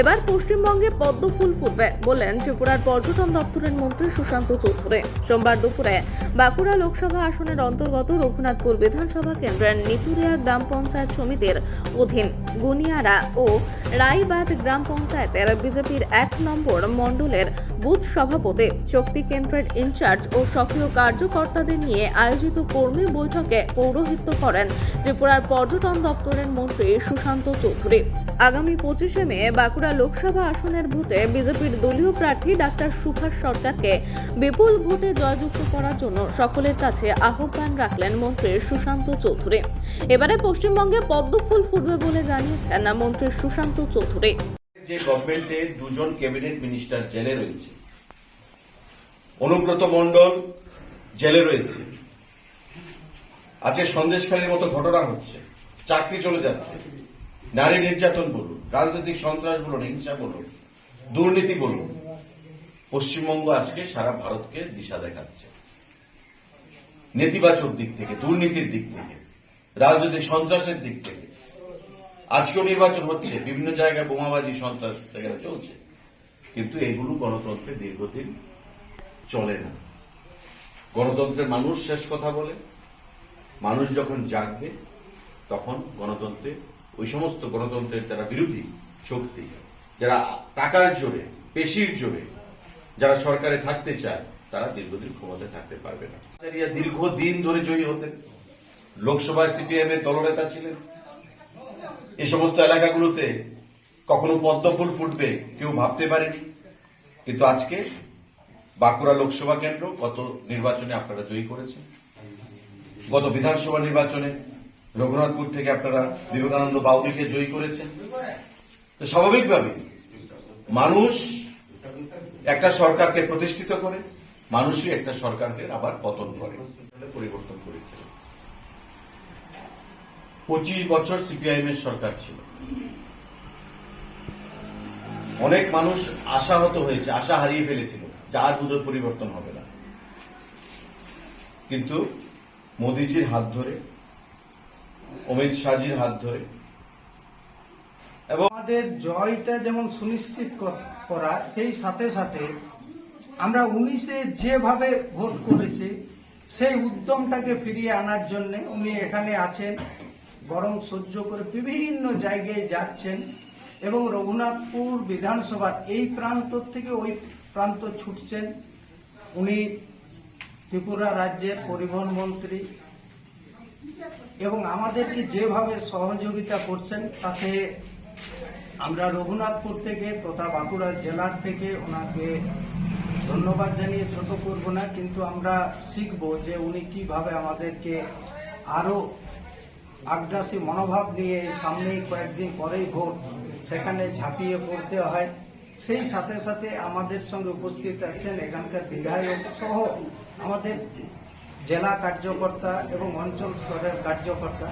এবার পশ্চিমবঙ্গে পদ্ম ফুল ফুটবে বললেন ত্রিপুরার পর্যটন দপ্তরের মন্ত্রী সুশান্ত চৌধুরী। সোমবার দুপুরে বাঁকুড়া লোকসভা আসনের অন্তর্গত রঘুনাথপুর বিধানসভা কেন্দ্রের নিতুরিয়া গ্রাম পঞ্চায়েত সমিতির অধীন গুনিয়ারা ও রাইবাদ গ্রাম পঞ্চায়েতের বিজেপির এক নম্বর মণ্ডলের বুথ সভাপতি, শক্তি কেন্দ্রের ইনচার্জ ও সক্রিয় কার্যকর্তাদের নিয়ে আয়োজিত কর্মী বৈঠকে পৌরোহিত্য করেন ত্রিপুরার পর্যটন দপ্তরের মন্ত্রী সুশান্ত চৌধুরী। আগামী পঁচিশে মে বাঁকুড়া লোকসভা আসনের ভোটে বিজেপির দলীয় প্রার্থী ডাক্তার সুভাষ সরকারকে বিপুল ভোটে জয়যুক্ত করার জন্য সকলের কাছে আহ্বান রাখলেন মন্ত্রী সুশান্ত চৌধুরী। এবারে পশ্চিমবঙ্গে পদ্ম ফুল ফুটবে বলে জানিয়েছেন মন্ত্রী সুশান্ত চৌধুরী। যে গভর্নমেন্টে দুজন ক্যাবিনেট মিনিস্টার জেলে রয়েছে, অনুব্রত মণ্ডল জেলে রয়েছে আজকে সন্দেশখালীর মতো ঘটনা হচ্ছে, চাকরি চলে যাচ্ছে নারী নির্যাতন বলুন, রাজনৈতিক সন্ত্রাস বলুন, হিংসা বলুন, দুর্নীতি বলুন, পশ্চিমবঙ্গ আজকে সারা ভারতকে দিশা দেখাচ্ছে। নেতিবাচক দিক থেকে, দুর্নীতির দিক থেকে, রাজনৈতিক সন্ত্রাসের দিক থেকে। আজকেও নির্বাচন হচ্ছে, বিভিন্ন জায়গায় বোমাবাজি, সন্ত্রাস এখানে চলছে। কিন্তু এগুলো গণতন্ত্রের দীর্ঘদিন চলে না। গণতন্ত্রের মানুষ শেষ কথা বলে, মানুষ যখন জাগবে, তখন গণতন্ত্রে ওই সমস্ত গণতন্ত্রের যারা বিরোধী শক্তি, যারা টাকার জোরে, পেশির জোরে যারা সরকারে থাকতে চায়, তারা দীর্ঘদিন ক্ষমতায় থাকতে পারবে না। দীর্ঘদিন ধরে জয়ী হতেন। লোকসভায় সিপিএম এর দলনেতা ছিলেন। এই সমস্ত এলাকাগুলোতে কখনো পদ্ম ফুল ফুটবে কেউ ভাবতে পারেনি। কিন্তু আজকে বাঁকুড়া লোকসভা কেন্দ্র গত নির্বাচনে আপনারা জয়ী করেছেন। গত বিধানসভা নির্বাচনে রঘুনাথপুর থেকে আপনারা বিবেকানন্দ বাউরিকে জয়ী করেছেন। তো স্বাভাবিকভাবে মানুষ একটা সরকারকে প্রতিষ্ঠিত করে, মানুষই একটা সরকারকে আবার পতন করে। পরিবর্তন করেছে। পঁচিশ বছর সিপিআইএম এর সরকার ছিল। অনেক মানুষ আশাহত হয়েছে, আশা হারিয়ে ফেলেছিল যে আর পুজোর পরিবর্তন হবে না। কিন্তু মোদিজির হাত ধরে অমিত শাহজির হাত ধরে। এবং আমাদের জয়টা যেমন সুনিশ্চিত করা, সেই সাথে সাথে আমরা উনিশে যেভাবে ভোট করেছি, সেই উদ্যমটাকে ফিরিয়ে আনার জন্য উনি এখানে আছেন গরম সহ্য করে বিভিন্ন জায়গায় যাচ্ছেন এবং রঘুনাথপুর বিধানসভার এই প্রান্ত থেকে ওই প্রান্ত ছুটছেন। উনি ত্রিপুরা রাজ্যের পরিবহন মন্ত্রী এবং আমাদেরকে যেভাবে সহযোগিতা করছেন, তাতে আমরা রঘুনাথপুর থেকে তথা বাঁকুড়া জেলার থেকে ওনাকে ধন্যবাদ জানিয়ে ছোট করব না, কিন্তু আমরা শিখব যে উনি কীভাবে আমাদেরকে আরও আগ্রাসী মনোভাব নিয়ে সামনেই কয়েকদিন পরেই ভোট সেখানে ঝাঁপিয়ে পড়তে হয়। সেই সাথে সাথে আমাদের সঙ্গে উপস্থিত আছেন এখানকার বিধায়ক সহ আমাদের জেলা কার্যকর্তা এবং অঞ্চল স্তরের কার্যকর্তা।